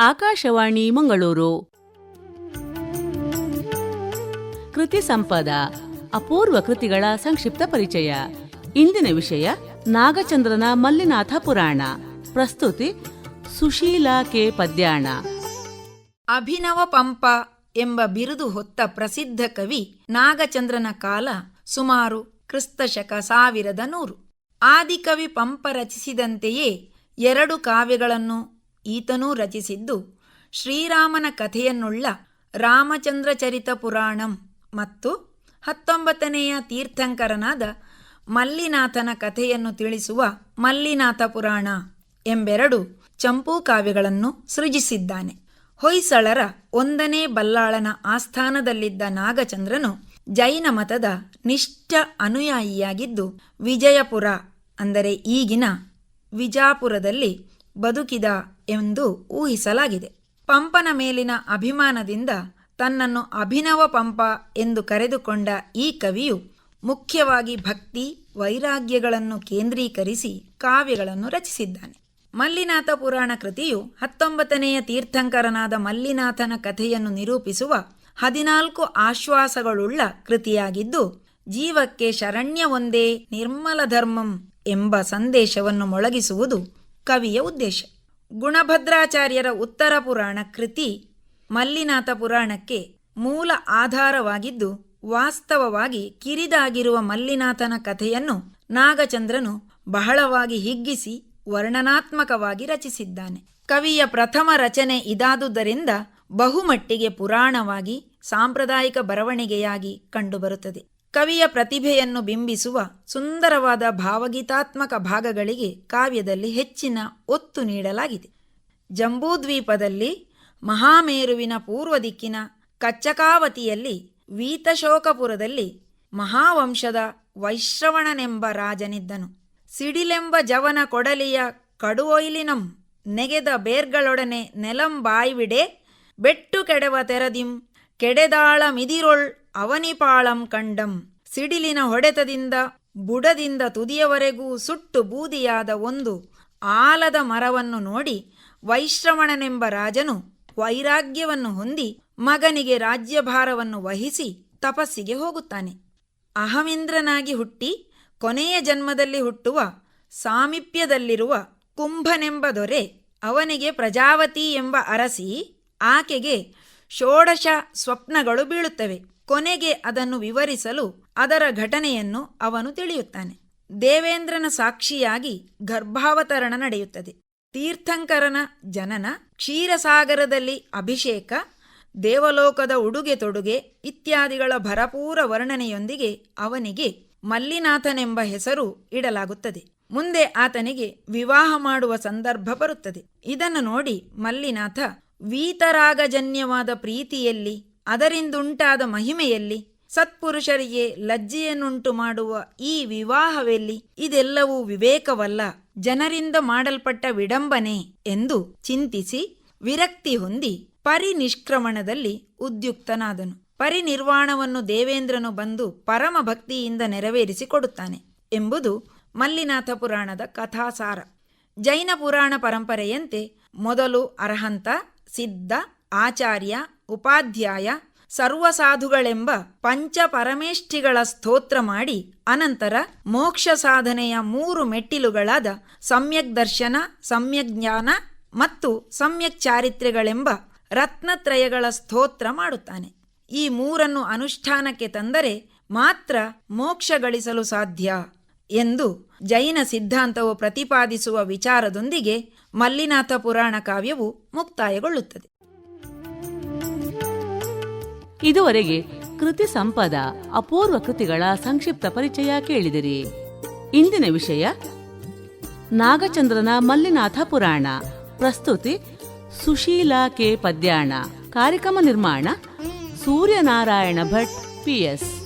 ಆಕಾಶವಾಣಿ ಮಂಗಳೂರು. ಕೃತಿ ಸಂಪದ, ಅಪೂರ್ವ ಕೃತಿಗಳ ಸಂಕ್ಷಿಪ್ತ ಪರಿಚಯ. ಇಂದಿನ ವಿಷಯ ನಾಗಚಂದ್ರನ ಮಲ್ಲಿನಾಥ ಪುರಾಣ. ಪ್ರಸ್ತುತಿ ಸುಶೀಲಾ ಕೆ. ಪದ್ಯಾಣ. ಅಭಿನವ ಪಂಪ ಎಂಬ ಬಿರುದು ಹೊತ್ತ ಪ್ರಸಿದ್ಧ ಕವಿ ನಾಗಚಂದ್ರನ ಕಾಲ ಸುಮಾರು ಕ್ರಿಸ್ತಶಕ ಸಾವಿರದ ನೂರು. ಆದಿಕವಿ ಪಂಪ ರಚಿಸಿದಂತೆಯೇ ಎರಡು ಕಾವ್ಯಗಳನ್ನು ಈತನೂ ರಚಿಸಿದ್ದು ಶ್ರೀರಾಮನ ಕಥೆಯನ್ನುಳ್ಳ ರಾಮಚಂದ್ರ ಚರಿತ ಪುರಾಣಂ ಮತ್ತು ಹತ್ತೊಂಬತ್ತನೆಯ ತೀರ್ಥಂಕರನಾದ ಮಲ್ಲಿನಾಥನ ಕಥೆಯನ್ನು ತಿಳಿಸುವ ಮಲ್ಲಿನಾಥ ಪುರಾಣ ಎಂಬೆರಡು ಚಂಪೂ ಕಾವ್ಯಗಳನ್ನು ಸೃಜಿಸಿದ್ದಾನೆ. ಹೊಯ್ಸಳರ ಒಂದನೇ ಬಲ್ಲಾಳನ ಆಸ್ಥಾನದಲ್ಲಿದ್ದ ನಾಗಚಂದ್ರನು ಜೈನ ಮತದ ನಿಷ್ಠ ಅನುಯಾಯಿಯಾಗಿದ್ದು ವಿಜಯಪುರ ಅಂದರೆ ಈಗಿನ ವಿಜಾಪುರದಲ್ಲಿ ಬದುಕಿದ ಎಂದು ಊಹಿಸಲಾಗಿದೆ. ಪಂಪನ ಮೇಲಿನ ಅಭಿಮಾನದಿಂದ ತನ್ನನ್ನು ಅಭಿನವ ಪಂಪ ಎಂದು ಕರೆದುಕೊಂಡ ಈ ಕವಿಯು ಮುಖ್ಯವಾಗಿ ಭಕ್ತಿ, ವೈರಾಗ್ಯಗಳನ್ನು ಕೇಂದ್ರೀಕರಿಸಿ ಕಾವ್ಯಗಳನ್ನು ರಚಿಸಿದ್ದಾನೆ. ಮಲ್ಲಿನಾಥ ಪುರಾಣ ಕೃತಿಯು ಹತ್ತೊಂಬತ್ತನೆಯ ತೀರ್ಥಂಕರನಾದ ಮಲ್ಲಿನಾಥನ ಕಥೆಯನ್ನು ನಿರೂಪಿಸುವ ಹದಿನಾಲ್ಕು ಆಶ್ವಾಸಗಳುಳ್ಳ ಕೃತಿಯಾಗಿದ್ದು, ಜೀವಕ್ಕೆ ಶರಣ್ಯವೊಂದೇ ನಿರ್ಮಲ ಧರ್ಮಂ ಎಂಬ ಸಂದೇಶವನ್ನು ಮೊಳಗಿಸುವುದು ಕವಿಯ ಉದ್ದೇಶ. ಗುಣಭದ್ರಾಚಾರ್ಯರ ಉತ್ತರ ಪುರಾಣ ಕೃತಿ ಮಲ್ಲಿನಾಥ ಪುರಾಣಕ್ಕೆ ಮೂಲ ಆಧಾರವಾಗಿದ್ದು, ವಾಸ್ತವವಾಗಿ ಕಿರಿದಾಗಿರುವ ಮಲ್ಲಿನಾಥನ ಕಥೆಯನ್ನು ನಾಗಚಂದ್ರನು ಬಹಳವಾಗಿ ಹಿಗ್ಗಿಸಿ ವರ್ಣನಾತ್ಮಕವಾಗಿ ರಚಿಸಿದ್ದಾನೆ. ಕವಿಯ ಪ್ರಥಮ ರಚನೆ ಇದಾದುದರಿಂದ ಬಹುಮಟ್ಟಿಗೆ ಪುರಾಣವಾಗಿ ಸಾಂಪ್ರದಾಯಿಕ ಬರವಣಿಗೆಯಾಗಿ ಕಂಡುಬರುತ್ತದೆ. ಕವಿಯ ಪ್ರತಿಭೆಯನ್ನು ಬಿಂಬಿಸುವ ಸುಂದರವಾದ ಭಾವಗೀತಾತ್ಮಕ ಭಾಗಗಳಿಗೆ ಕಾವ್ಯದಲ್ಲಿ ಹೆಚ್ಚಿನ ಒತ್ತು ನೀಡಲಾಗಿದೆ. ಜಂಬೂದ್ವೀಪದಲ್ಲಿ ಮಹಾಮೇರುವಿನ ಪೂರ್ವ ದಿಕ್ಕಿನ ಕಚ್ಚಕಾವತಿಯಲ್ಲಿ ವೀತಶೋಕಪುರದಲ್ಲಿ ಮಹಾವಂಶದ ವೈಶ್ರವಣನೆಂಬ ರಾಜನಿದ್ದನು. ಸಿಡಿಲೆಂಬ ಜವನ ಕೊಡಲಿಯ ಕಡುವೊಯ್ಲಿನಂ ನೆಗೆದ ಬೇರ್ಗಳೊಡನೆ ನೆಲಂ ಬಾಯ್ವಿಡೆ ಬೆಟ್ಟು ಕೆಡವ ತೆರದಿಂ ಕೆಡೆದಾಳ ಮಿದಿರೊಳ್ ಅವನಿಪಾಳಂ ಕಂಡಂ. ಸಿಡಿಲಿನ ಹೊಡೆತದಿಂದ ಬುಡದಿಂದ ತುದಿಯವರೆಗೂ ಸುಟ್ಟು ಬೂದಿಯಾದ ಒಂದು ಆಲದ ಮರವನ್ನು ನೋಡಿ ವೈಶ್ರವಣನೆಂಬ ರಾಜನು ವೈರಾಗ್ಯವನ್ನು ಹೊಂದಿ ಮಗನಿಗೆ ರಾಜ್ಯಭಾರವನ್ನು ವಹಿಸಿ ತಪಸ್ಸಿಗೆ ಹೋಗುತ್ತಾನೆ. ಅಹಮಿಂದ್ರನಾಗಿ ಹುಟ್ಟಿ ಕೊನೆಯ ಜನ್ಮದಲ್ಲಿ ಹುಟ್ಟುವ ಸಾಮೀಪ್ಯದಲ್ಲಿರುವ ಕುಂಭನೆಂಬ ದೊರೆ ಅವನಿಗೆ ಪ್ರಜಾವತಿ ಎಂಬ ಅರಸಿ ಆಕೆಗೆ ಷೋಡಶ ಸ್ವಪ್ನಗಳು ಬೀಳುತ್ತವೆ. ಕೊನೆಗೆ ಅದನ್ನು ವಿವರಿಸಲು ಅದರ ಘಟನೆಯನ್ನು ಅವನು ತಿಳಿಯುತ್ತಾನೆ. ದೇವೇಂದ್ರನ ಸಾಕ್ಷಿಯಾಗಿ ಗರ್ಭಾವತರಣ ನಡೆಯುತ್ತದೆ. ತೀರ್ಥಂಕರನ ಜನನ, ಕ್ಷೀರಸಾಗರದಲ್ಲಿ ಅಭಿಷೇಕ, ದೇವಲೋಕದ ಉಡುಗೆ ತೊಡುಗೆ ಇತ್ಯಾದಿಗಳ ಭರಪೂರ ವರ್ಣನೆಯೊಂದಿಗೆ ಅವನಿಗೆ ಮಲ್ಲಿನಾಥನೆಂಬ ಹೆಸರು ಇಡಲಾಗುತ್ತದೆ. ಮುಂದೆ ಆತನಿಗೆ ವಿವಾಹ ಮಾಡುವ ಸಂದರ್ಭ ಬರುತ್ತದೆ. ಇದನ್ನು ನೋಡಿ ಮಲ್ಲಿನಾಥ, ವೀತರಾಗಜನ್ಯವಾದ ಪ್ರೀತಿಯಲ್ಲಿ ಅದರಿಂದುಂಟಾದ ಮಹಿಮೆಯಲ್ಲಿ ಸತ್ಪುರುಷರಿಗೆ ಲಜ್ಜೆಯನ್ನುಂಟು ಮಾಡುವ ಈ ವಿವಾಹವೆಲ್ಲಿ ಇದೆಲ್ಲವೂ ವಿವೇಕವಲ್ಲ. ಜನರಿಂದ ಮಾಡಲ್ಪಟ್ಟ ವಿಡಂಬನೆ ಎಂದು ಚಿಂತಿಸಿ ವಿರಕ್ತಿ ಹೊಂದಿ ಪರಿನಿಷ್ಕ್ರಮಣದಲ್ಲಿ ಉದ್ಯುಕ್ತನಾದನು. ಪರಿನಿರ್ವಾಣವನ್ನು ದೇವೇಂದ್ರನು ಬಂದು ಪರಮ ಭಕ್ತಿಯಿಂದ ನೆರವೇರಿಸಿಕೊಡುತ್ತಾನೆ ಎಂಬುದು ಮಲ್ಲಿನಾಥ ಪುರಾಣದ ಕಥಾಸಾರ. ಜೈನ ಪುರಾಣ ಪರಂಪರೆಯಂತೆ ಮೊದಲು ಅರ್ಹಂತ, ಸಿದ್ಧ ಆಚಾರ್ಯ, ಉಪಾಧ್ಯಾಯ, ಸರ್ವಸಾಧುಗಳೆಂಬ ಪಂಚ ಪರಮೇಷ್ಠಿಗಳ ಸ್ತೋತ್ರ ಮಾಡಿ ಅನಂತರ ಮೋಕ್ಷ ಸಾಧನೆಯ ಮೂರು ಮೆಟ್ಟಿಲುಗಳಾದ ಸಮ್ಯಕ್ ದರ್ಶನ, ಸಮ್ಯಕ್ ಜ್ಞಾನ ಮತ್ತು ಸಮ್ಯಕ್ ಚಾರಿತ್ರ್ಯಗಳೆಂಬ ರತ್ನತ್ರಯಗಳ ಸ್ತೋತ್ರ ಮಾಡುತ್ತಾನೆ. ಈ ಮೂರನ್ನು ಅನುಷ್ಠಾನಕ್ಕೆ ತಂದರೆ ಮಾತ್ರ ಮೋಕ್ಷ ಗಳಿಸಲು ಸಾಧ್ಯ ಎಂದು ಜೈನ ಸಿದ್ಧಾಂತವು ಪ್ರತಿಪಾದಿಸುವ ವಿಚಾರದೊಂದಿಗೆ ಮಲ್ಲಿನಾಥ ಪುರಾಣ ಕಾವ್ಯವು ಮುಕ್ತಾಯಗೊಳ್ಳುತ್ತದೆ. ಇದುವರೆಗೆ ಕೃತಿ ಸಂಪದ ಅಪೂರ್ವ ಕೃತಿಗಳ ಸಂಕ್ಷಿಪ್ತ ಪರಿಚಯ ಕೇಳಿದಿರಿ. ಇಂದಿನ ವಿಷಯ, ನಾಗಚಂದ್ರನ ಮಲ್ಲಿನಾಥ ಪುರಾಣ. ಪ್ರಸ್ತುತಿ, ಸುಶೀಲಾ ಕೆ. ಪದ್ಯಾಣ. ಕಾರ್ಯಕ್ರಮ ನಿರ್ಮಾಣ, ಸೂರ್ಯನಾರಾಯಣ ಭಟ್ ಪಿಎಸ್